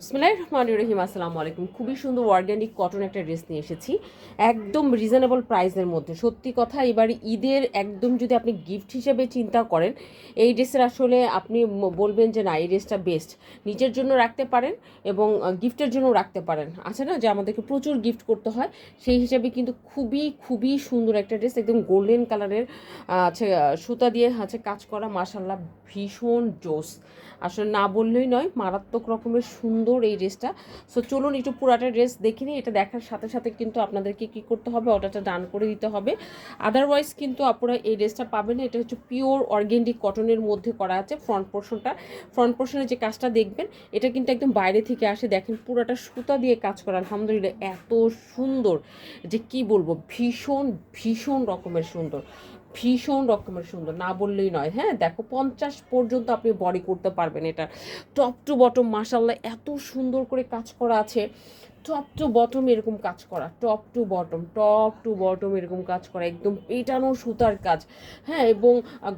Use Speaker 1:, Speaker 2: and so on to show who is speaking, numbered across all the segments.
Speaker 1: বিসমিল্লাহ রহমান রহিম, আসসালামু আলাইকুম। খুবই সুন্দর অর্গ্যানিক কটন একটা ড্রেস নিয়ে এসেছি। একদম রিজনেবল প্রাইসের মধ্যে। সত্যি কথা, এবার ঈদের একদম যদি আপনি গিফট হিসেবে চিন্তা করেন, এই ড্রেসের আসলে আপনি বলবেন যে না, এই ড্রেসটা বেস্ট নিজের জন্য রাখতে পারেন এবং গিফটের জন্য রাখতে পারেন। আছে না? যে আমাদেরকে প্রচুর গিফট করতে হয়। সেই হিসাবে কিন্তু খুবই খুবই সুন্দর একটা ড্রেস একদম গোল্ডেন কালারের আছে সুতা দিয়ে আছে কাজ করা। মাসাল্লাহ ভীষণ জোস। আসলে না বললেই নয়, মারাত্মক রকমের সুন্দর এই ড্রেসটা। সো চলুন একটু পুরাটা ড্রেস দেখে নিই। এটা দেখার সাথে সাথে কিন্তু আপনাদেরকে কি করতে হবে, অর্ডারটা ডান করে দিতে হবে। আদারওয়াইজ কিন্তু আপনারা এই ড্রেসটা পাবেন এটা হচ্ছে পিওর অর্গেন্ডিক কটনের মধ্যে করা আছে ফ্রন্ট পোর্শনটা ফ্রন্ট পোর্শনে যে কাজটা দেখবেন, এটা কিন্তু একদম বাইরে থেকে আসে। দেখেন পুরোটা সুতা দিয়ে কাজ করা। আলহামদুলিল্লাহ এত সুন্দর যে কি বলব, ভীষণ ভীষণ রকমের সুন্দর। ভীষণ রকমের সুন্দর, না বললেই নয়। হ্যাঁ দেখো পঞ্চাশ পর্যন্ত আপনি বডি করতে পারবেন এটা। টপ টু বটম মাসাল্লাহ এত সুন্দর করে কাজ করা আছে। টপ টু বটম এরকম কাজ করা। Top to bottom top to bottom এরকম কাজ করা। একদম পেটানো সুতার কাজ। হ্যাঁ এবং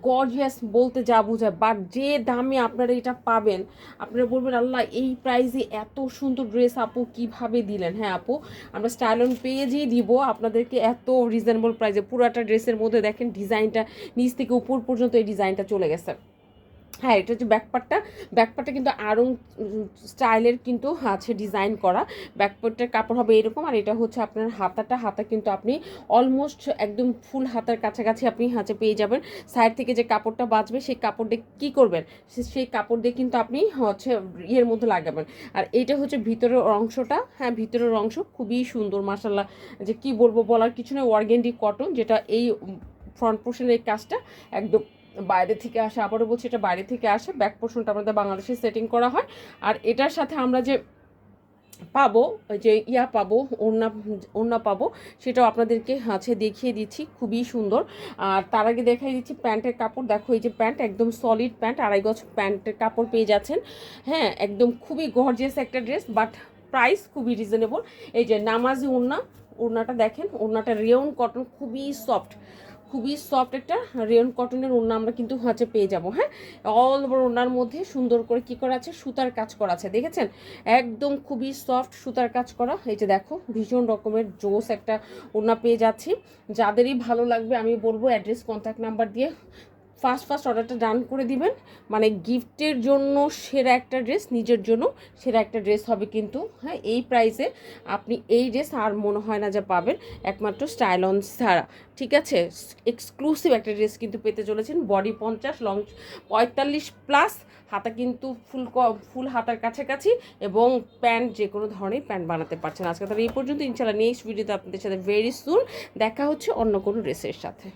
Speaker 1: গর্জিয়াস বলতে যা বোঝায়। বাট যে দামে আপনারা এটা পাবেন, আপনারা বলবেন, আল্লাহ, এই প্রাইসে এত সুন্দর ড্রেস আপু কীভাবে দিলেন? হ্যাঁ আপু, আমরা স্টাইল অন পেজেই দিব। আপনাদেরকে এত রিজনেবল প্রাইসে পুরাটা ড্রেসের মধ্যে দেখেন ডিজাইনটা নিচ থেকে উপর পর্যন্ত এই ডিজাইনটা চলে গেছে। হ্যাঁ এটা হচ্ছে ব্যাকপার্টটা ব্যাকপার্টটা কিন্তু আরং স্টাইলের কিন্তু আছে ডিজাইন করা। ব্যাকপার্টের কাপড় হবে এরকম আর এটা হচ্ছে আপনার হাতাটা। হাতা কিন্তু আপনি অলমোস্ট একদম ফুল হাতার কাছাকাছি আপনি হাঁচে পেয়ে যাবেন। সাইড থেকে যে কাপড়টা বাঁচবে সেই কাপড় দিয়ে কী করবেন? সেই কাপড় দিয়ে কিন্তু আপনি হচ্ছে ইয়ের মধ্যে লাগাবেন। আর এইটা হচ্ছে ভিতরের অংশটা। হ্যাঁ ভিতরের অংশ খুবই সুন্দর মাসাল্লাহ যে কি বলব বলার কিছু নেই অর্গেন্ডি কটন যেটা এই ফ্রন্ট পোর্শনের কাজটা একদম বাইরে থেকে আসে, আবারও বলছি এটা বাইরে থেকে আসে ব্যাক পোর্শনটা আমাদের বাংলাদেশে সেটিং করা হয়। আর এটার সাথে আমরা যে পাবো যে ইয়া পাবো, ওড়না ওড়না পাবো, সেটাও আপনাদেরকে আছে দেখিয়ে দিচ্ছি, খুবই সুন্দর। আর তার আগে দেখাই দিচ্ছি প্যান্টের কাপড়। দেখো এই যে প্যান্ট, একদম সলিড প্যান্ট, আড়াই গজ প্যান্টের কাপড় পেয়ে যাচ্ছেন। হ্যাঁ একদম খুবই গর্জিয়াস একটা ড্রেস বাট প্রাইস খুবই রিজনেবল এই যে নামাজি ওড়না, ওড়নাটা দেখেন, ওড়নাটা রেয়ন কটন খুবই সফট খুবই সফট একটা রেয়ন কটনের ওড়না আমরা কিন্তু হচ্ছে পেয়ে যাব হ্যাঁ? অল ওভার ওড়নার মধ্যে সুন্দর করে কি করা আছে? সুতার কাজ করা আছে, দেখেছেন? একদম খুবই সফট সুতার কাজ করা। এই যে দেখো, ভীষণ রকমের জোস একটা ওড়না পেয়ে যাচ্ছি। যাদেরই ভালো লাগবে আমি বলব অ্যাড্রেস কন্ট্যাক্ট নাম্বার দিয়ে ফার্স্ট ফার্স্ট অর্ডারটা ডান করে দিবেন। মানে গিফটের জন্য সেরা একটা ড্রেস, নিজের জন্য সেরা একটা ড্রেস হবে কিন্তু হ্যাঁ এই প্রাইসে আপনি এই ড্রেস আর মনে হয় না যে পাবেন। একমাত্র স্টাইল অন ছাড়া ঠিক আছে? এক্সক্লুসিভ একটা ড্রেস কিন্তু পেতে চলেছেন। বডি পঞ্চাশ, লং পঁয়তাল্লিশ প্লাস, হাতা কিন্তু ফুল ফুল হাতার কাছাকাছি এবং প্যান্ট যে কোনো ধরনের প্যান্ট বানাতে পারছেন। আজকে তাহলে এই পর্যন্ত। ইনশাল্লাহ নেক্সট ভিডিওতে আপনাদের সাথে ভেরি সুন দেখা হচ্ছে অন্য কোনো ড্রেসের সাথে।